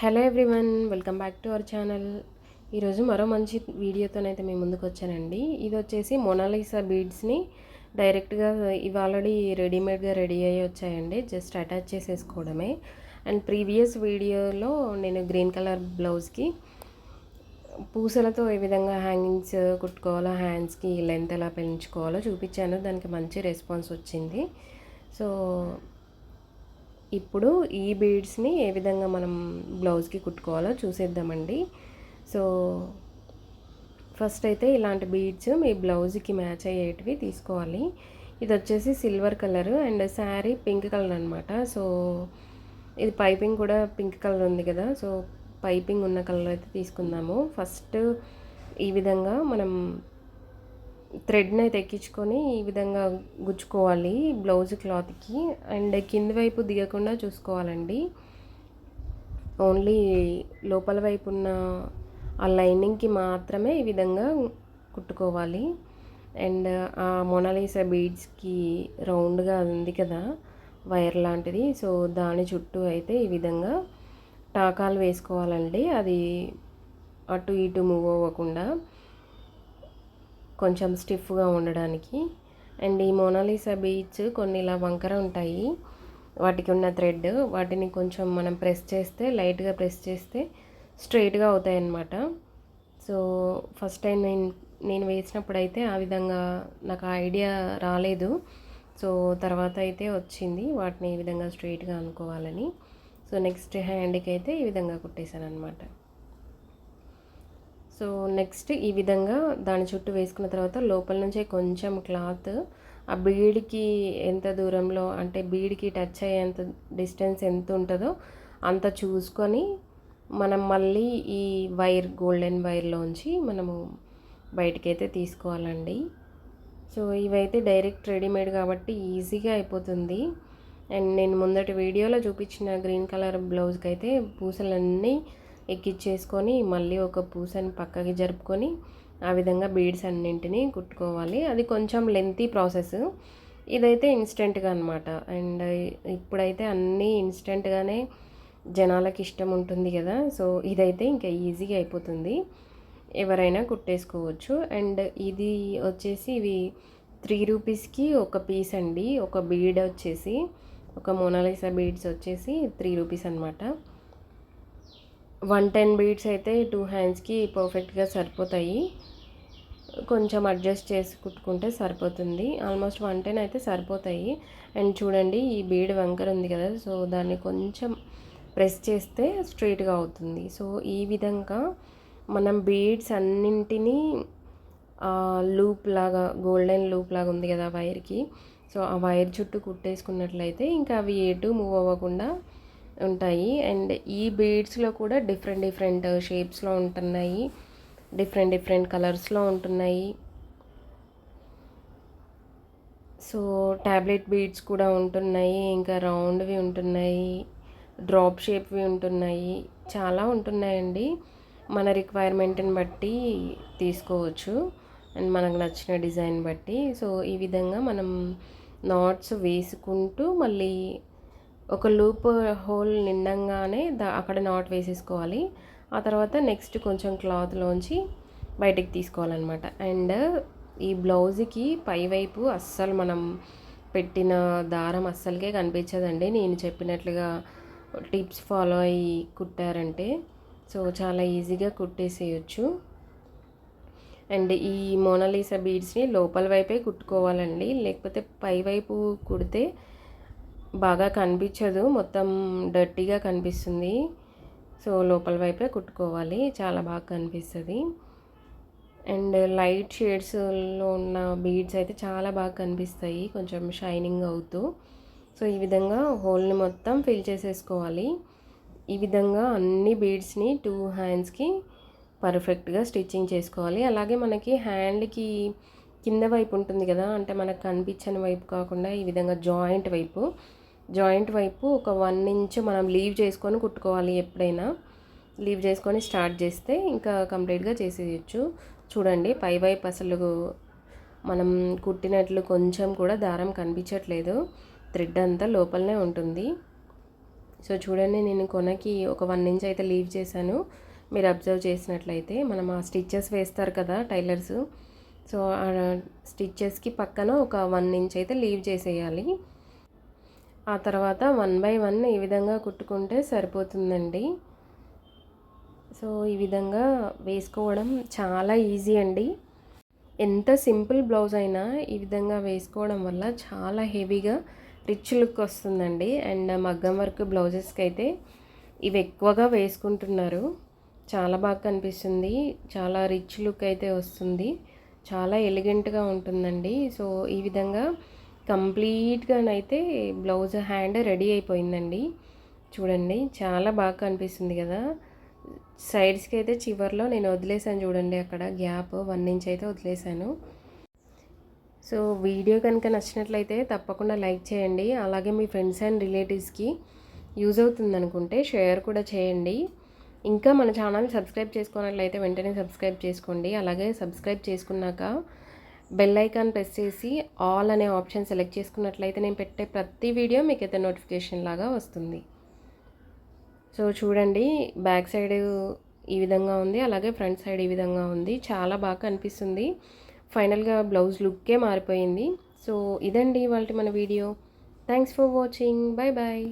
Hello everyone welcome back to our channel. ఈరోజు మరో మంచి వీడియోతోనైతే మేము ముందుకు వచ్చానండి. ఇది వచ్చేసి మొనాలిసా బీడ్స్ని డైరెక్ట్గా ఇవి ఆల్రెడీ రెడీమేడ్గా రెడీ అయ్యి వచ్చాయండి. జస్ట్ అటాచ్ చేసేసుకోవడమే. అండ్ ప్రీవియస్ వీడియోలో నేను గ్రీన్ కలర్ బ్లౌజ్కి పూసలతో ఏ విధంగా హ్యాంగింగ్స్ కుట్టుకోవాలో హ్యాండ్స్కి లెంత్ ఎలా పెంచుకోవాలో చూపించాను. దానికి మంచి రెస్పాన్స్ వచ్చింది. సో ఇప్పుడు ఈ బీడ్స్ని ఏ విధంగా మనం బ్లౌజ్కి కుట్టుకోవాలో చూసేద్దామండి. సో ఫస్ట్ అయితే ఇలాంటి బీడ్స్ మీ బ్లౌజ్కి మ్యాచ్ అయ్యేటివి తీసుకోవాలి. ఇది వచ్చేసి silver colour and sari pink colour అనమాట సో ఇది పైపింగ్ కూడా పింక్ కలర్ ఉంది కదా సో పైపింగ్ ఉన్న కలర్ అయితే తీసుకుందాము. ఫస్ట్ ఈ విధంగా మనం థ్రెడ్ని అయితే ఎక్కించుకొని ఈ విధంగా గుచ్చుకోవాలి బ్లౌజ్ క్లాత్కి. అండ్ కింది వైపు దిగకుండా చూసుకోవాలండి. ఓన్లీ లోపల వైపు ఉన్న ఆ లైనింగ్కి మాత్రమే ఈ విధంగా కుట్టుకోవాలి. అండ్ ఆ మొనాలిసా బీడ్స్కి రౌండ్గా ఉంది కదా వైర్ లాంటిది సో దాని చుట్టూ అయితే ఈ విధంగా టాకాలు వేసుకోవాలండి. అది అటు ఇటు మూవ్ అవ్వకుండా. కొంచెం స్టిఫ్గా ఉండడానికి. అండ్ ఈ మోనాలిసా బీచ్ కొన్ని ఇలా వంకర ఉంటాయి. వాటికి ఉన్న థ్రెడ్ వాటిని కొంచెం మనం ప్రెస్ చేస్తే లైట్గా ప్రెస్ చేస్తే స్ట్రైట్గా అవుతాయి అన్నమాట సో ఫస్ట్ టైం నేను నేను వేసినప్పుడు అయితే ఆ విధంగా నాకు ఐడియా రాలేదు. సో తర్వాత అయితే వచ్చింది వాటిని ఈ విధంగా స్ట్రైట్గా అనుకోవాలని. సో నెక్స్ట్ హ్యాండ్కి అయితే ఈ విధంగా కుట్టేశాను అనమాట సో నెక్స్ట్ ఈ విధంగా దాని చుట్టూ వేసుకున్న తర్వాత లోపల నుంచే కొంచెం క్లాత్ ఆ బీడ్కి ఎంత దూరంలో అంటే బీడ్కి టచ్ అయ్యేంత డిస్టెన్స్ ఎంత ఉంటుందో అంత చూసుకొని మనం మళ్ళీ ఈ వైర్ గోల్డెన్ వైర్లోంచి మనము బయటకైతే తీసుకోవాలండి. సో ఇవైతే డైరెక్ట్ రెడీమేడ్ కాబట్టి ఈజీగా అయిపోతుంది. అండ్ నేను ముందటి వీడియోలో చూపించిన గ్రీన్ కలర్ బ్లౌజ్కి అయితే పూసలన్నీ ఎక్కిచ్చేసుకొని మళ్ళీ ఒక పూసని పక్కకి జరుపుకొని ఆ విధంగా బీడ్స్ అన్నింటినీ కుట్టుకోవాలి. అది కొంచెం లెంతీ ప్రాసెస్ ఇదైతే ఇన్స్టెంట్గా అనమాట అండ్ ఇప్పుడైతే అన్నీ ఇన్స్టెంట్గానే జనాలకి ఇష్టం ఉంటుంది కదా. సో ఇదైతే ఇంకా ఈజీగా అయిపోతుంది. ఎవరైనా కుట్టేసుకోవచ్చు. అండ్ ఇది వచ్చేసి ఇవి త్రీ రూపీస్కి ఒక పీస్ అండి. ఒక బీడ్ వచ్చేసి ఒక మోనాలిసా బీడ్స్ వచ్చేసి త్రీ రూపీస్ అనమాట వన్ టెన్ బీడ్స్ అయితే టూ హ్యాండ్స్కి పర్ఫెక్ట్గా సరిపోతాయి. కొంచెం అడ్జస్ట్ చేసి కుట్టుకుంటే సరిపోతుంది. ఆల్మోస్ట్ వన్ టెన్ అయితే సరిపోతాయి. అండ్ చూడండి ఈ బీడ్ వంకర ఉంది కదా సో దాన్ని కొంచెం ప్రెస్ చేస్తే స్ట్రైట్గా అవుతుంది. సో ఈ విధంగా మనం బీడ్స్ అన్నింటినీ లూప్ లాగా గోల్డెన్ లూప్ లాగా ఉంది కదా వైర్కి. సో ఆ వైర్ చుట్టూ కుట్టేసుకున్నట్లయితే ఇంకా అవి ఎటు మూవ్ అవ్వకుండా ఉంటాయి. అండ్ ఈ బీడ్స్లో కూడా డిఫరెంట్ డిఫరెంట్ షేప్స్లో ఉంటున్నాయి. డిఫరెంట్ డిఫరెంట్ కలర్స్లో ఉంటున్నాయి. సో ట్యాబ్లెట్ బీడ్స్ కూడా ఉంటున్నాయి. ఇంకా రౌండ్వి ఉంటున్నాయి. డ్రాప్ షేప్వి ఉంటున్నాయి. చాలా ఉంటున్నాయండి. మన రిక్వైర్మెంట్ని బట్టి తీసుకోవచ్చు. అండ్ మనకు నచ్చిన డిజైన్ బట్టి. సో ఈ విధంగా మనం నాట్స్ వేసుకుంటూ మళ్ళీ ఒక లూప్ హోల్ నిండంగానే దా అక్కడ నాట్ వేసేసుకోవాలి. ఆ తర్వాత నెక్స్ట్ కొంచెం క్లాత్లోంచి బయటికి తీసుకోవాలన్నమాట. అండ్ ఈ బ్లౌజ్కి పైవైపు అస్సలు మనం పెట్టిన దారం అస్సలకే కనిపించదండి. నేను చెప్పినట్లుగా టిప్స్ ఫాలో అయ్యి కుట్టారంటే. సో చాలా ఈజీగా కుట్టేసేయచ్చు. అండ్ ఈ మోనాలిసా బీడ్స్ని లోపల వైపే కుట్టుకోవాలండి. లేకపోతే పై వైపు కుడితే బాగా కనిపించదు. మొత్తం డర్టీగా కనిపిస్తుంది. సో లోపల వైపే కుట్టుకోవాలి. చాలా బాగా కనిపిస్తుంది. అండ్ లైట్ షేడ్స్లో ఉన్న బీడ్స్ అయితే చాలా బాగా కనిపిస్తాయి. కొంచెం షైనింగ్ అవుతూ. సో ఈ విధంగా హోల్ని మొత్తం ఫిల్ చేసేసుకోవాలి. ఈ విధంగా అన్ని బీడ్స్ని టూ హ్యాండ్స్కి పర్ఫెక్ట్గా స్టిచ్చింగ్ చేసుకోవాలి. అలాగే మనకి హ్యాండ్కి కింద వైపు ఉంటుంది కదా అంటే మనకు కనిపించని వైపు కాకుండా ఈ విధంగా జాయింట్ వైపు జాయింట్ వైపు ఒక వన్ ఇంచ్ మనం లీవ్ చేసుకొని కుట్టుకోవాలి ఎప్పుడైనా. లీవ్ చేసుకొని స్టార్ట్ చేస్తే ఇంకా కంప్లీట్గా చేసేయచ్చు. చూడండి పై వైపు అసలు మనం కుట్టినట్లు కొంచెం కూడా దారం కనిపించట్లేదు. థ్రెడ్ అంతా లోపలనే ఉంటుంది. సో చూడండి నేను కొనకి ఒక వన్ ఇంచ్ అయితే లీవ్ చేశాను. మీరు అబ్జర్వ్ చేసినట్లయితే మనం ఆ స్టిచ్చెస్ వేస్తారు కదా టైలర్స్. సో ఆ స్టిచ్చెస్కి పక్కన ఒక వన్ ఇంచ్ అయితే లీవ్ చేసేయాలి. ఆ తర్వాత వన్ బై వన్ ఈ విధంగా కుట్టుకుంటే సరిపోతుందండి. సో ఈ విధంగా వేసుకోవడం చాలా ఈజీ అండి. ఎంత సింపుల్ బ్లౌజ్ అయినా ఈ విధంగా వేసుకోవడం వల్ల చాలా హెవీగా రిచ్ లుక్ వస్తుందండి. అండ్ మగ్గం వర్క్ బ్లౌజెస్కి అయితే ఇవి ఎక్కువగా వేసుకుంటున్నారు. చాలా బాగా కనిపిస్తుంది. చాలా రిచ్ లుక్ అయితే వస్తుంది. చాలా ఎలిగెంట్గా ఉంటుందండి. సో ఈ విధంగా కంప్లీట్గానైతే బ్లౌజ్ హ్యాండ్ రెడీ అయిపోయిందండి. చూడండి చాలా బాగా కనిపిస్తుంది కదా. సైడ్స్కి అయితే చివర్లో నేను వదిలేసాను చూడండి అక్కడ. గ్యాప్ వన్ ఇంచ్ అయితే వదిలేసాను సో వీడియో కనుక నచ్చినట్లయితే తప్పకుండా లైక్ చేయండి. అలాగే మీ ఫ్రెండ్స్ అండ్ రిలేటివ్స్కి యూజ్ అవుతుంది అనుకుంటే షేర్ కూడా చేయండి. ఇంకా మన ఛానల్ సబ్స్క్రైబ్ చేసుకున్నట్లయితే వెంటనే సబ్స్క్రైబ్ చేసుకోండి. అలాగే సబ్స్క్రైబ్ చేసుకున్నాక బెల్ ఐకాన్ ప్రెస్ చేసి ఆల్ అనే ఆప్షన్ సెలెక్ట్ చేసుకున్నట్లయితే నేను పెట్టే ప్రతి వీడియో మీకు అయితే నోటిఫికేషన్ లాగా వస్తుంది. సో చూడండి బ్యాక్ సైడ్ ఈ విధంగా ఉంది అలాగే ఫ్రంట్ సైడ్ ఈ విధంగా ఉంది. చాలా బాగా కనిపిస్తుంది. ఫైనల్గా బ్లౌజ్ లుక్కే మారిపోయింది. సో ఇదండి వాళ్ళ మన video thanks for watching bye bye